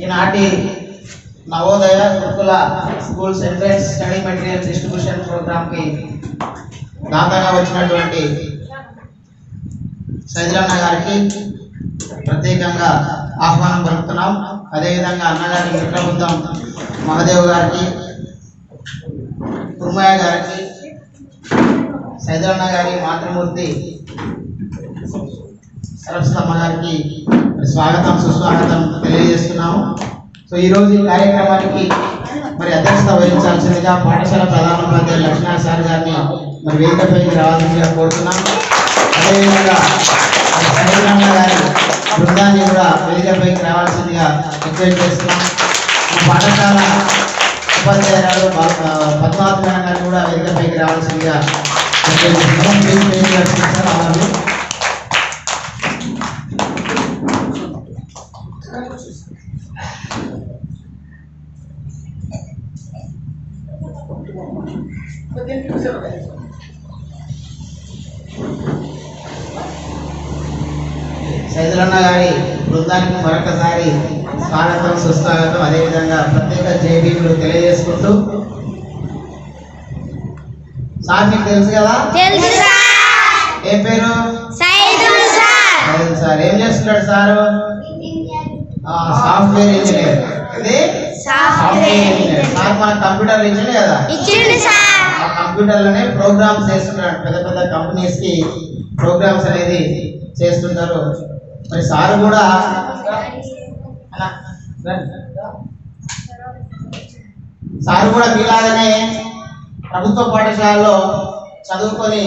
ఈనాటి నవోదయ గురుకుల schools central study material distribution ప్రోగ్రామ్కి దాతగా వచ్చినటువంటి సైదులన్న గారికి ప్రత్యేకంగా ఆహ్వానం పలుకుతున్నాం. అదేవిధంగా అన్నగారి మిత్రబృందం మహదేవ్ గారికి కుర్మయ్య గారికి సైదులన్న గారి మాతృమూర్తి సరస్వతమ్మ గారికి స్వాగతం సుస్వాగతం తెలియజేస్తున్నాము సో ఈరోజు ఈ కార్యక్రమానికి మరి అధ్యక్షత వహించాల్సిందిగా పాఠశాల ప్రధానోపాధ్యాయులు లక్ష్మణ సార్ గారిని మరి వేదికపైకి రావాల్సిందిగా కోరుతున్నాం అదేవిధంగా మరి గారి బృందాన్ని కూడా వేదికపైకి రావాల్సిందిగా రిక్వెస్ట్ చేస్తున్నాం పాఠశాల ఉపాధ్యాయురాలు పద్మావతి గారిని కూడా వేదికపైకి రావాల్సిందిగా రిక్వెస్ట్ చేస్తున్నాం ప్లీజ్ సార్ సైదులన్న గారి బృందానికి మరొకసారి స్వాగతం సుస్వాగతం. అదేవిధంగా ప్రత్యేక జేబీలు తెలియజేసుకుంటూ. సార్ మీకు తెలుసు కదా? ఏ పేరు? సార్. ఏం చేస్తున్నాడు సారు? ఆ, software engineer. Software engineer. Sir మన కంప్యూటర్ ఇంజనీర్ కదా? ఆ కంప్యూటర్లోనే ప్రోగ్రామ్స్ చేస్తుంటాడు పెద్ద పెద్ద కంపెనీస్కి ప్రోగ్రామ్స్ అనేది చేస్తుంటారు. మరి సార్ కూడా. సార్ కూడా మీలాగానే ప్రభుత్వ పాఠశాలలో చదువుకొని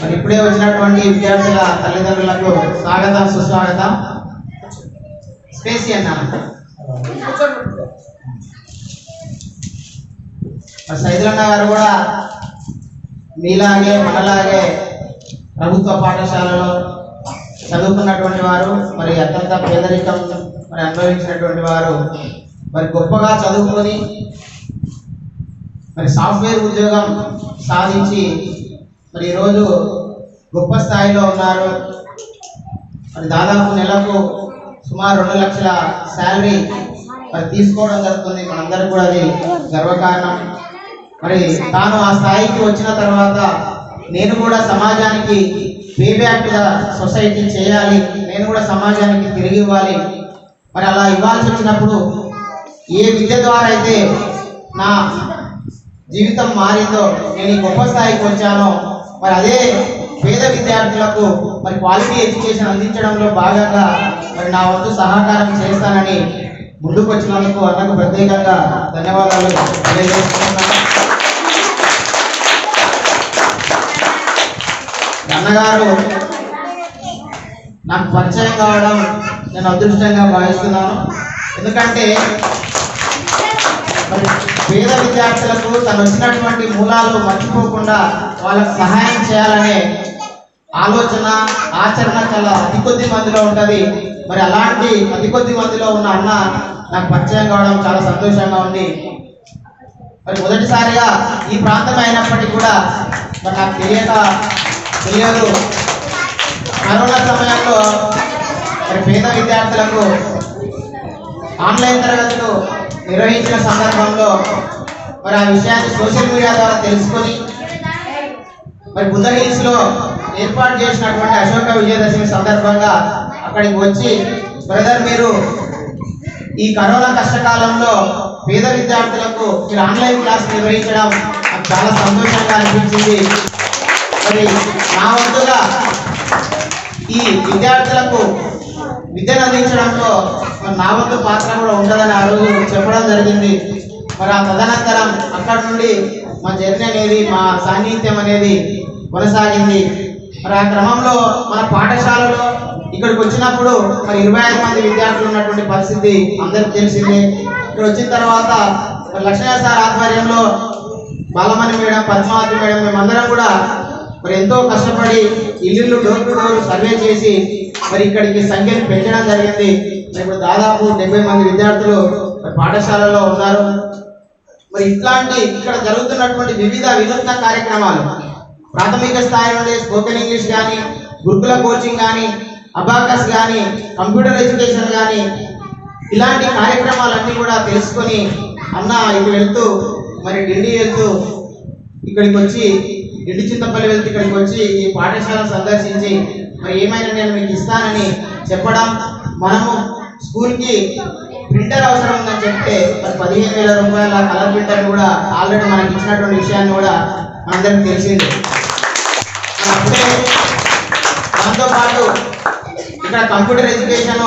మరి ఇప్పుడే వచ్చినటువంటి విద్యార్థుల తల్లిదండ్రులకు స్వాగతం సుస్వాగతం. స్పేసి అన్నా. సైదులన్న గారు కూడా మీలాగే మనలాగే ప్రభుత్వ పాఠశాలలో చదువుకున్నటువంటి వారు మరి అత్యంత పేదరికం మరి అనుభవించినటువంటి వారు మరి గొప్పగా చదువుకొని మరి సాఫ్ట్వేర్ ఉద్యోగం సాధించి మరి ఈరోజు గొప్ప స్థాయిలో ఉన్నారు. మరి దాదాపు నెలకు సుమారు రెండు లక్షల శాలరీ మరి తీసుకోవడం జరుగుతుంది. మనందరికీ కూడా అది గర్వకారణం. మరి తాను ఆ స్థాయికి వచ్చిన తర్వాత నేను కూడా సమాజానికి ఫీడ్బ్యాక్గా సొసైటీ చేయాలి నేను కూడా సమాజానికి తిరిగి ఇవ్వాలి. మరి అలా ఇవ్వాల్సి వచ్చినప్పుడు ఏ విద్య ద్వారా అయితే నా జీవితం మారిందో నేను గొప్ప స్థాయికి వచ్చానో మరి అదే పేద విద్యార్థులకు మరి క్వాలిటీ ఎడ్యుకేషన్ అందించడంలో భాగంగా మరి నా వంతు సహకారం చేస్తానని ముందుకు వచ్చినందుకు అన్నకు ప్రత్యేకంగా ధన్యవాదాలు తెలియజేస్తున్నాను. అన్నగారు నాకు పరిచయం కావడం నేను అదృష్టంగా భావిస్తున్నాను. ఎందుకంటే మరి పేద విద్యార్థులకు తను వచ్చినటువంటి మూలాలు మర్చిపోకుండా వాళ్ళకు సహాయం చేయాలనే ఆలోచన ఆచరణ చాలా అతి కొద్ది మందిలో ఉంటుంది. మరి అలాంటి అతి కొద్ది మందిలో ఉన్న అన్న నాకు పరిచయం కావడం చాలా సంతోషంగా ఉంది. మరి మొదటిసారిగా ఈ ప్రాంతం అయినప్పటికీ కూడా మరి నాకు తెలియక తెలియదు. కరోనా సమయంలో మరి పేద విద్యార్థులకు ఆన్లైన్ తరగతులు నిర్వహించిన సందర్భంలో మరి ఆ విషయాన్ని సోషల్ మీడియా ద్వారా తెలుసుకొని మరి బుద్ధ హిల్స్లో ఏర్పాటు చేసినటువంటి అశోక విజయదశమి సందర్భంగా అక్కడికి వచ్చి బ్రదర్ మీరు ఈ కరోనా కష్టకాలంలో పేద విద్యార్థులకు మీరు ఆన్లైన్ క్లాస్ నిర్వహించడం నాకు చాలా సంతోషంగా అనిపించింది. మరి నా వంతుగా ఈ విద్యార్థులకు విద్యను అందించడంలో మరి నా వంతు పాత్ర కూడా ఉంటుందని ఆ రోజు చెప్పడం జరిగింది. మరి ఆ తదనంతరం అక్కడ నుండి మా జర్నీ అనేది మా సాన్నిహిత్యం అనేది కొనసాగింది. మరి ఆ క్రమంలో మన పాఠశాలలో ఇక్కడికి వచ్చినప్పుడు మరి ఇరవై ఐదు మంది విద్యార్థులు ఉన్నటువంటి పరిస్థితి అందరికి తెలిసిందే. ఇక్కడ వచ్చిన తర్వాత లక్ష్మణ సార్ ఆధ్వర్యంలో బాలమణి మేడం పద్మావతి మేడం మేమందరం కూడా మరి ఎంతో కష్టపడి ఇల్లు డోర్ టు డోర్ సర్వే చేసి మరి ఇక్కడికి సంఖ్యను పెంచడం జరిగింది. ఇప్పుడు దాదాపు డెబ్బై మంది విద్యార్థులు పాఠశాలలో ఉన్నారు. మరి ఇట్లాంటి ఇక్కడ జరుగుతున్నటువంటి వివిధ వినూత్న కార్యక్రమాలు ప్రాథమిక స్థాయి నుండి స్పోకెన్ ఇంగ్లీష్ కానీ గురుకుల కోచింగ్ కానీ అబాకస్ కానీ కంప్యూటర్ ఎడ్యుకేషన్ కానీ ఇలాంటి కార్యక్రమాలన్నీ కూడా తెలుసుకొని అన్న ఇది వెళ్తూ మరి ఢిల్లీ వెళ్తూ ఇక్కడికి వచ్చి ఢిల్లీ చింతపల్లి వెళ్తే ఇక్కడికి వచ్చి ఈ పాఠశాల సందర్శించి మరి ఏమైనా నేను మీకు ఇస్తానని చెప్పడం మనము స్కూల్కి ప్రింటర్ అవసరం ఉందని చెప్తే మరి పదిహేను వేల రూపాయల కలర్ ప్రింటర్ కూడా ఆల్రెడీ మనకి ఇచ్చినటువంటి విషయాన్ని కూడా మనందరికి తెలిసింది. అప్పుడే దాంతో పాటు ఇక్కడ కంప్యూటర్ ఎడ్యుకేషన్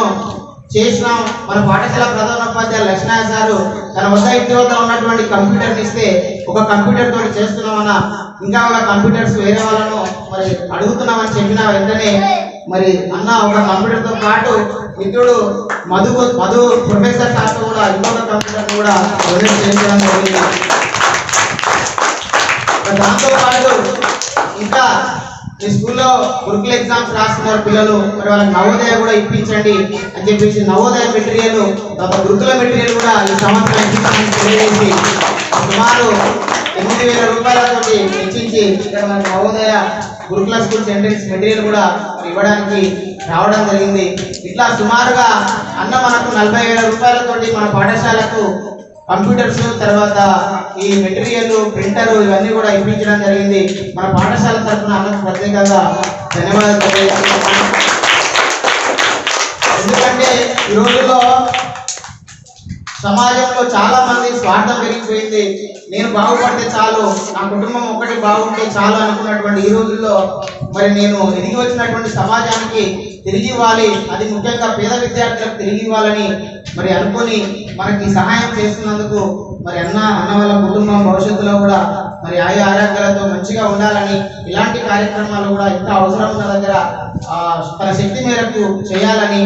చేసినాం. మన పాఠశాల ప్రధానోపాధ్యాయులు లక్ష్మణ సారు తన వద్ద ఇంటి వద్ద ఉన్నటువంటి కంప్యూటర్ ఇస్తే ఒక కంప్యూటర్ తోటి చేస్తున్నామన్న ఇంకా ఒక కంప్యూటర్స్ వేరే వాళ్ళను మరి అడుగుతున్నామని చెప్పిన వెంటనే మరి అన్న ఒక కంప్యూటర్తో పాటు మిత్రుడు మధు మధు ప్రొఫెసర్ సార్తో కూడా ఇంకొక కంప్యూటర్ కూడా ప్రొజెక్ట్ చేయించడం జరిగింది. దాంతో పాటు ఇంకా మీ స్కూల్లో గురుకుల ఎగ్జామ్స్ రాస్తున్నారు పిల్లలు. మరి వాళ్ళకి నవోదయ కూడా ఇప్పించండి అని చెప్పేసి నవోదయ మెటీరియల్ గురుకుల మెటీరియల్ కూడా ఈ సంవత్సరం ఇప్పించాలని తెలియజేసి సుమారు ఎనిమిది వేల రూపాయలతోటి వెచ్చించి ఇక్కడ మనకి నవోదయ గురుకుల స్కూల్స్ ఎంట్రన్స్ మెటీరియల్ కూడా ఇవ్వడానికి రావడం జరిగింది. ఇట్లా సుమారుగా అన్న మనకు నలభై వేల రూపాయలతోటి మన పాఠశాలకు కంప్యూటర్స్ తర్వాత ఈ మెటీరియల్ ప్రింటర్ ఇవన్నీ కూడా ఇప్పించడం జరిగింది. మన పాఠశాల తరఫున అన్నకు ప్రత్యేకంగా ధన్యవాదాలు ఎందుకంటే ఈ రోజుల్లో సమాజంలో చాలా మంది స్వార్థం పెరిగిపోయింది. నేను బాగుపడితే చాలు నా కుటుంబం ఒక్కటి బాగుంటే చాలు అనుకున్నటువంటి ఈ రోజుల్లో మరి నేను ఎదిగి వచ్చినటువంటి సమాజానికి తిరిగి ఇవ్వాలి అది ముఖ్యంగా పేద విద్యార్థులకు తిరిగి ఇవ్వాలని మరి అనుకొని మనకి సహాయం చేస్తున్నందుకు మరి అన్న అన్న వాళ్ళ కుటుంబం భవిష్యత్తులో కూడా మరి ఆయా ఆరోగ్యాలతో మంచిగా ఉండాలని ఇలాంటి కార్యక్రమాలు కూడా ఎంత అవసరం ఉన్న దగ్గర తన శక్తి మేరకు చేయాలని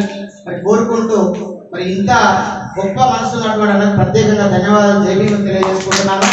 మరి కోరుకుంటూ మరి ఇంత గొప్ప మనసు ఉన్నటువంటి ప్రత్యేకంగా ధన్యవాదాలు. జైబీ తెలియజేసుకుంటున్నాను.